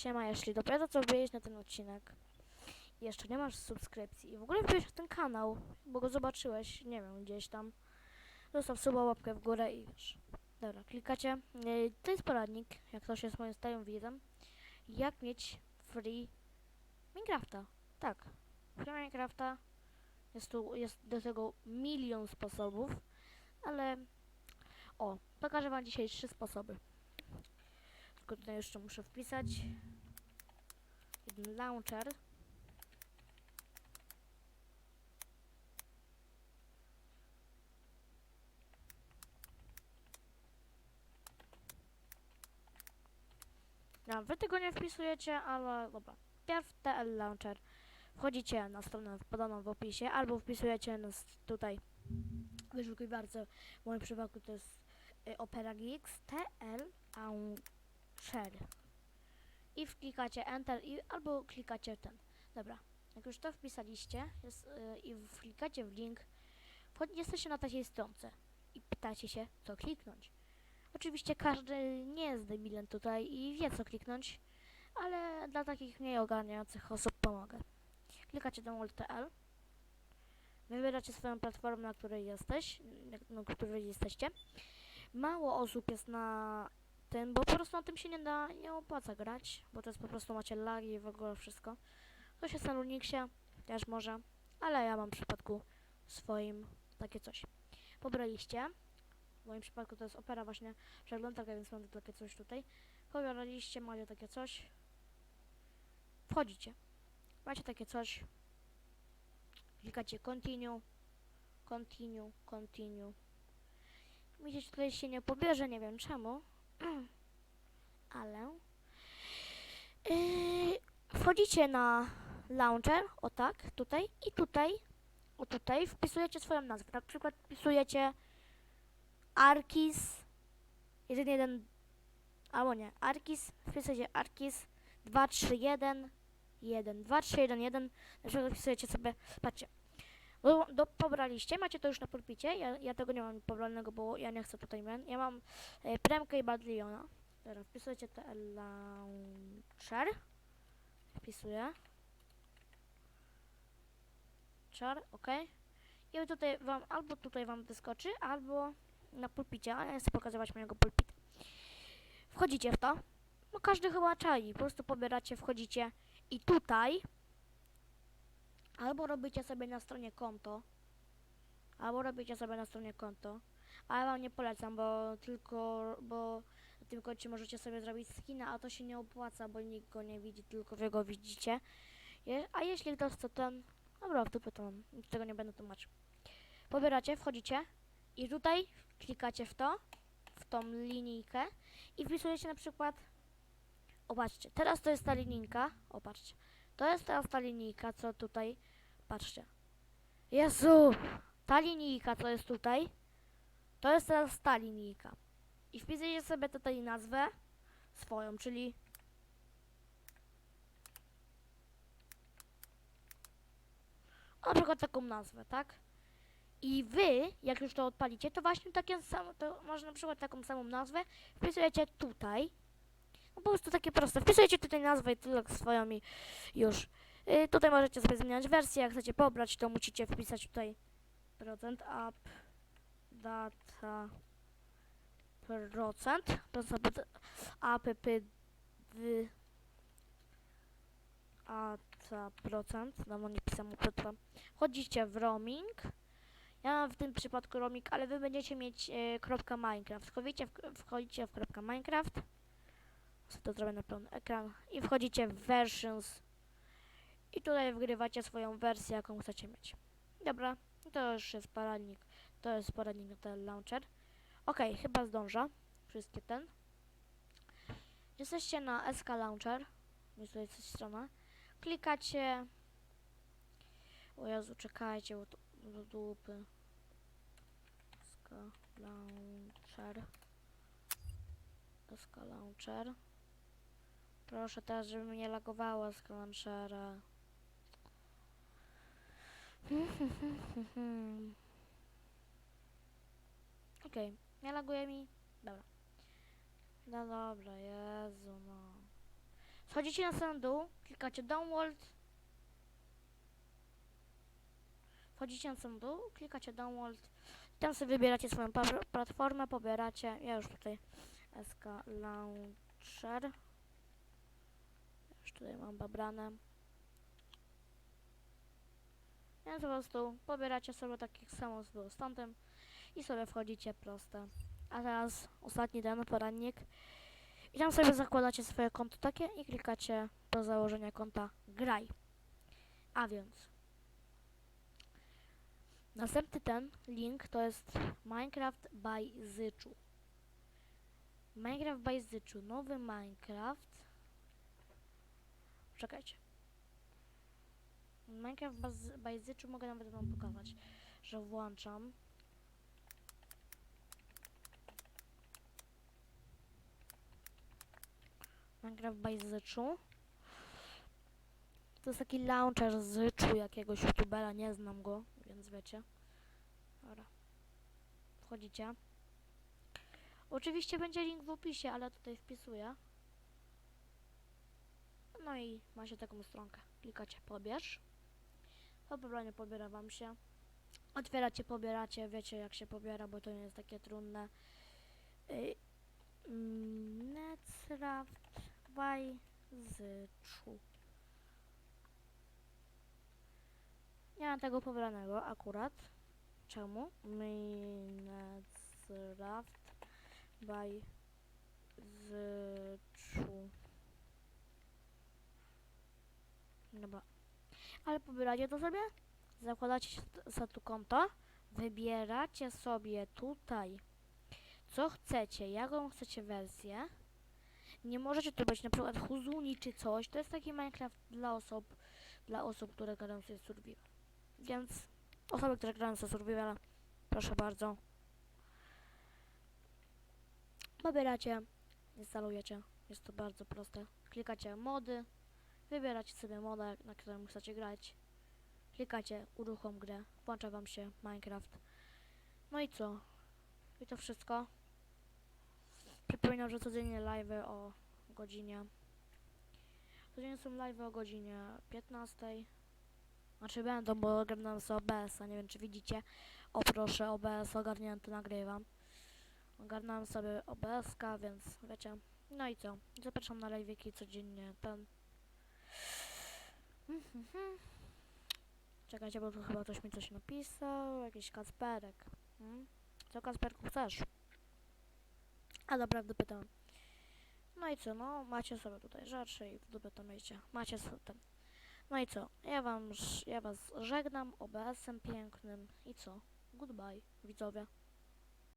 siema, jeśli dopiero co wbiłeś na ten odcinek i jeszcze nie masz subskrypcji i w ogóle wbiłeś na ten kanał, bo go zobaczyłeś, nie wiem, gdzieś tam, zostaw suba, łapkę w górę i wiesz. Dobra, klikacie. Yy, To jest poradnik, jak ktoś jest moim stałym widzem, jak mieć free Minecrafta. Tak, free Minecrafta. Jest tu, jest do tego milion sposobów, ale o, pokażę wam dzisiaj trzy sposoby. Tylko tutaj jeszcze muszę wpisać jeden launcher. No, wy tego nie wpisujecie, ale dobra. Pierw TL Launcher. Wchodzicie na stronę podaną w opisie, albo wpisujecie nas tutaj wyszukiwarce. W moim przypadku to jest y, Opera GX TL Launcher. I wklikacie Enter, i, albo klikacie ten. Dobra. Jak już to wpisaliście jest, y, i klikacie w link, jesteście na takiej stronce i pytacie się, co kliknąć. Oczywiście każdy nie jest debilem tutaj i wie co kliknąć, ale dla takich mniej ogarniających osób pomogę. Klikacie download.tl Wybieracie swoją platformę, na której jesteś, na której jesteście. Mało osób jest na tym, bo po prostu na tym się nie da, nie opłaca grać, bo to jest po prostu macie lagi i w ogóle wszystko. Ktoś jest na Lunixie, też może, ale ja mam w przypadku swoim takie coś. Pobraliście. W moim przypadku to jest opera właśnie przeglądarka, więc mam takie coś tutaj. Pobraliście, macie takie coś. Wchodzicie. Macie takie coś. Klikacie continue, continue, continue. Mi się tutaj się nie pobierze, nie wiem czemu. Ale yy, wchodzicie na launcher, o tak, tutaj i tutaj, o tutaj, wpisujecie swoją nazwę. Na przykład wpisujecie Arkis 1.1 albo nie, Arkis, wpisujecie Arkis 231 1 2 3 1 1 na przykład wpisujecie sobie, patrzcie do, do, pobraliście, macie to już na pulpicie, ja, ja tego nie mam pobranego, bo ja nie chcę tutaj men, ja mam e, Premkę i Badliona teraz wpisujecie te launcher wpisuję char, ok i tutaj wam, albo tutaj wam wyskoczy, albo na pulpicie, ale ja chcę pokazywać mojego pulpitu. Wchodzicie w to. No każdy chyba czai. Po prostu pobieracie, wchodzicie i tutaj albo robicie sobie na stronie konto, albo robicie sobie na stronie konto, ale wam nie polecam, bo tylko, bo na tym koncie możecie sobie zrobić skina, a to się nie opłaca, bo nikt go nie widzi, tylko wy go widzicie. A jeśli ktoś chce ten, dobra, w dupę to tego nie będę tłumaczył. Pobieracie, wchodzicie i tutaj klikacie w to, w tą linijkę i wpisujecie na przykład, opatrzcie, teraz to jest ta linijka, opatrzcie, to jest teraz ta linijka, co tutaj, patrzcie, Jezu, ta linijka, co jest tutaj, to jest teraz ta linijka i wpisujecie sobie tutaj nazwę swoją, czyli na przykład taką nazwę, tak? I wy, jak już to odpalicie, to właśnie takie samo, to może na przykład taką samą nazwę wpisujecie tutaj. Po prostu takie proste. Wpisujecie tutaj nazwę i tyle swoją i już. Y, tutaj możecie sobie zmieniać wersję, jak chcecie pobrać, to musicie wpisać tutaj procent up data procent procent app d a ta procent, no bo nie pisałem ukrytwa. Wchodzicie w roaming. Ja mam w tym przypadku roaming, ale wy będziecie mieć e, kropka Minecraft. Wchodzicie w, wchodzicie w kropka Minecraft. Sobie to zrobię na pełny ekran. I wchodzicie w versions. I tutaj wgrywacie swoją wersję, jaką chcecie mieć. Dobra, to już jest poradnik. To jest poradnik ten launcher. Ok, chyba zdążę. Wszystkie ten. Jesteście na SK Launcher. Jest tutaj coś strona. Klikacie. O Jezu, czekajcie, bo to do dupy. SK Launcher. SK Launcher. Proszę teraz, żeby mnie lagowało SK Launchera. Okej, nie laguje mi? Dobra. No dobra, Jezu, no. Schodzicie na sam dół, klikacie download. Wchodzicie na sam dół, klikacie download. Tam sobie wybieracie swoją platformę, pobieracie. Ja już tutaj SK Launcher. Tutaj mam babrane. Więc po prostu pobieracie sobie takich samo z stądem i sobie wchodzicie proste. A teraz ostatni ten porannik. I tam sobie zakładacie swoje konto takie i klikacie do założenia konta graj. A więc następny ten link to jest Minecraft by Zyczu. Minecraft by Zyczu, nowy Minecraft. Czekajcie. Minecraft Zyczu mogę nawet wam pokazać, że włączam. Minecraft Zyczu. To jest taki launcher z Zyczu jakiegoś youtubera, nie znam go, więc wiecie. Dobra. Wchodzicie. Oczywiście będzie link w opisie, ale tutaj wpisuję. No i macie taką stronkę. Klikacie pobierz. Po pobraniu pobiera wam się. Otwieracie, pobieracie, wiecie jak się pobiera, bo to nie jest takie trudne. Y, mm, Netcraft by Zyczu. Nie mam tego pobranego akurat. Czemu? Minecraft by Zyczu. Dobra. Ale pobieracie to sobie? Zakładacie sobie tu konto. Wybieracie sobie tutaj co chcecie, jaką chcecie wersję. Nie możecie tu być na przykład Huzuni czy coś. To jest taki Minecraft dla osób, dla osób, które grają sobie survival. Więc osoby, które grają sobie survival, proszę bardzo. Pobieracie, instalujecie. Jest to bardzo proste. Klikacie mody, wybieracie sobie modę, na którym chcecie grać. Klikacie uruchom grę, włącza wam się Minecraft. No i co? I to wszystko. Przypominam, że codziennie live o godzinie. Codziennie są live o godzinie 15. Znaczy będą, bo ogarnąłem sobie OBS, a nie wiem czy widzicie. O proszę, OBS ogarnięty nagrywam. Ogarnąłem sobie OBS, więc wiecie. No i co? Zapraszam na live'iki codziennie ten. Czekajcie, bo tu chyba ktoś mi coś napisał. Jakiś Kacperek. Hmm? Co Kacperku chcesz? A naprawdę pytam. No i co, no macie sobie tutaj rzeczy i w dupę to miejcie. Macie ten. No i co, ja wam, ja was żegnam OBS-em pięknym i co? Goodbye, widzowie.